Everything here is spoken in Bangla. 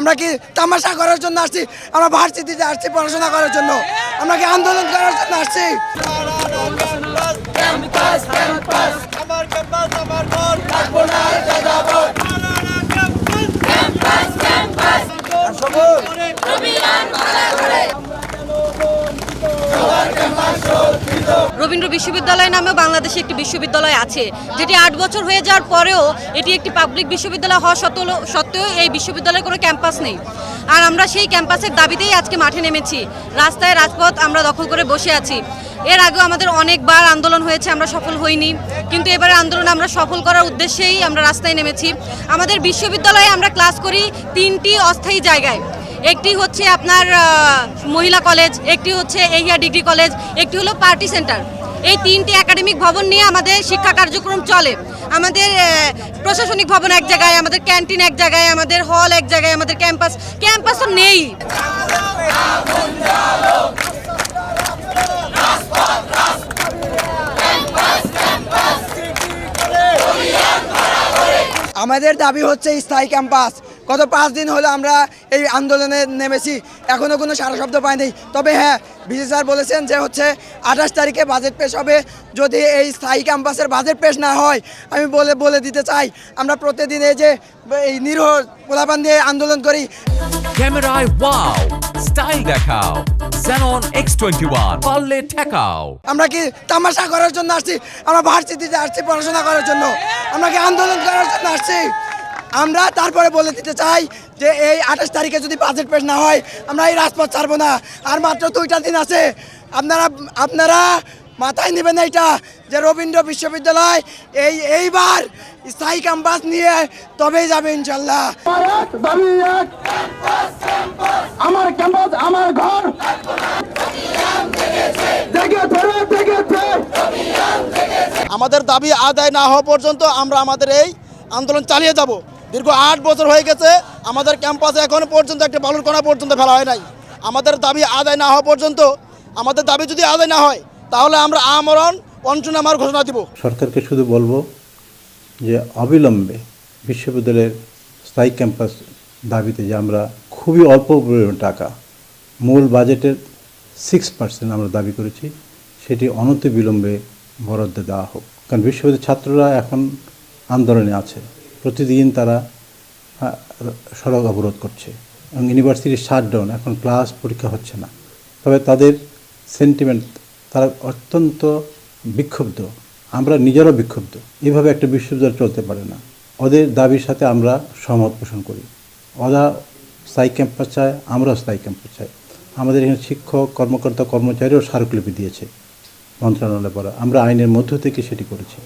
আমরা কি তামাশা করার জন্য আসছি? আমরা ভার্সিটিতে আসছি পড়াশোনা করার জন্য। আমরা কি আন্দোলন করার জন্য আসছি? বিশ্ববিদ্যালয় নামেও বাংলাদেশে একটি বিশ্ববিদ্যালয় আছে, যেটি আট বছর হয়ে যাওয়ার পরেও এটি একটি পাবলিক বিশ্ববিদ্যালয় হওয়া সত্ত্বেও সত্ত্বেও এই বিশ্ববিদ্যালয়ের কোনো ক্যাম্পাস নেই। আর আমরা সেই ক্যাম্পাসের দাবিতেই আজকে মাঠে নেমেছি। রাস্তায় রাজপথ আমরা দখল করে বসে আছি। এর আগেও আমাদের অনেকবার আন্দোলন হয়েছে, আমরা সফল হইনি। কিন্তু এবারে আন্দোলন আমরা সফল করার উদ্দেশ্যেই আমরা রাস্তায় নেমেছি। আমাদের বিশ্ববিদ্যালয়ে আমরা ক্লাস করি তিনটি অস্থায়ী জায়গায়। একটি হচ্ছে আপনার মহিলা কলেজ একটি হচ্ছে এহিয়া ডিগ্রি কলেজ একটি হলো পার্টি সেন্টার এই তিনটি একাডেমিক ভবন নিয়ে আমাদের শিক্ষা কার্যক্রম চলে। আমাদের প্রশাসনিক ভবন এক জায়গায়, আমাদের ক্যান্টিন এক জায়গায়, আমাদের হল এক জায়গায়, আমাদের ক্যাম্পাস। ক্যাম্পাস তো নেই। আমাদের দাবি হচ্ছে স্থায়ী ক্যাম্পাস। গত পাঁচ দিন হলো আমরা এই আন্দোলনে নেমেছি এখনও কোনো সারা শব্দ পাইনি। তবে হ্যাঁ বিসি স্যার বলেছেন যে হচ্ছে আঠাশ তারিখে বাজেট পেশ হবে। যদি এই স্থায়ী ক্যাম্পাসের বাজেট পেশ না হয় আমি বলে বলে দিতে চাই আমরা প্রতিদিন এই যে এই নিরহ পোলাপান দিয়ে আন্দোলন করি। ক্যামেরায় ওয়াও স্টাইল দেখাও Xenon X21 পারলে ঠেকাও। আমরা কি তামাশা করার জন্য আসছি? আমরা ভার্সিটিতে আসছি পড়াশোনা করার জন্য। আমরা কি আন্দোলন করার জন্য আসছি? আমরা তারপরে বলে দিতে চাই যে এই আঠাশ তারিখে যদি বাজেট পেশ না হয় আমরা এই রাজপথ ছাড়বো না। আর মাত্র দুইটা দিন আছে। আপনারা আপনারা মাথায় নেবেন এইটা যে রবীন্দ্র বিশ্ববিদ্যালয় এই এইবার স্থায়ী ক্যাম্পাস নিয়ে তবেই যাবে ইনশাল্লাহ। দাবি আমার ক্যাম্পাস আমার ঘর। আমাদের দাবি আদায় না হওয়া পর্যন্ত আমরা আমাদের এই আন্দোলন চালিয়ে যাব। দীর্ঘ আট বছর হয়ে গেছে, আমাদের ক্যাম্পাসে এখনও পর্যন্ত একটা বালুর কণা পর্যন্ত ফেলা হয় নাই। আমাদের দাবি আদায় না হওয়া পর্যন্ত, আমাদের দাবি যদি আদায় না হয়, তাহলে আমরা আমরণ পঞ্চনামার ঘোষণা দিব। সরকারকে শুধু বলব যে অবিলম্বে বিশ্ববিদ্যালয়ের স্থায়ী ক্যাম্পাস দাবিতে যে আমরা খুবই অল্প পরিমাণ টাকা, মূল বাজেটের সিক্স পার্সেন্ট আমরা দাবি করেছি, সেটি অনতি বিলম্বে বরাদ্দ দেওয়া হোক। কারণ বিশ্ববিদ্যালয়ের ছাত্ররা এখন আন্দোলনে আছে। প্রতিদিন তারা সড়ক অবরোধ করছে। এবং ইউনিভার্সিটির শাটডাউন এখন ক্লাস পরীক্ষা হচ্ছে না। তবে তাদের সেন্টিমেন্ট তারা অত্যন্ত বিক্ষুব্ধ। আমরা নিজেরাও বিক্ষুব্ধ। এইভাবে একটা বিশ্ববিদ্যালয় চলতে পারে না। ওদের দাবির সাথে আমরা সহমত পোষণ করি। ওরা স্থায়ী ক্যাম্পাস চায়, আমরাও স্থায়ী ক্যাম্পাস চাই। আমাদের এখানে শিক্ষক, কর্মকর্তা কর্মচারীও স্মারকলিপি দিয়েছে। মন্ত্রণালয় পড়া আমরা আইনের মধ্য থেকে সেটি করেছি।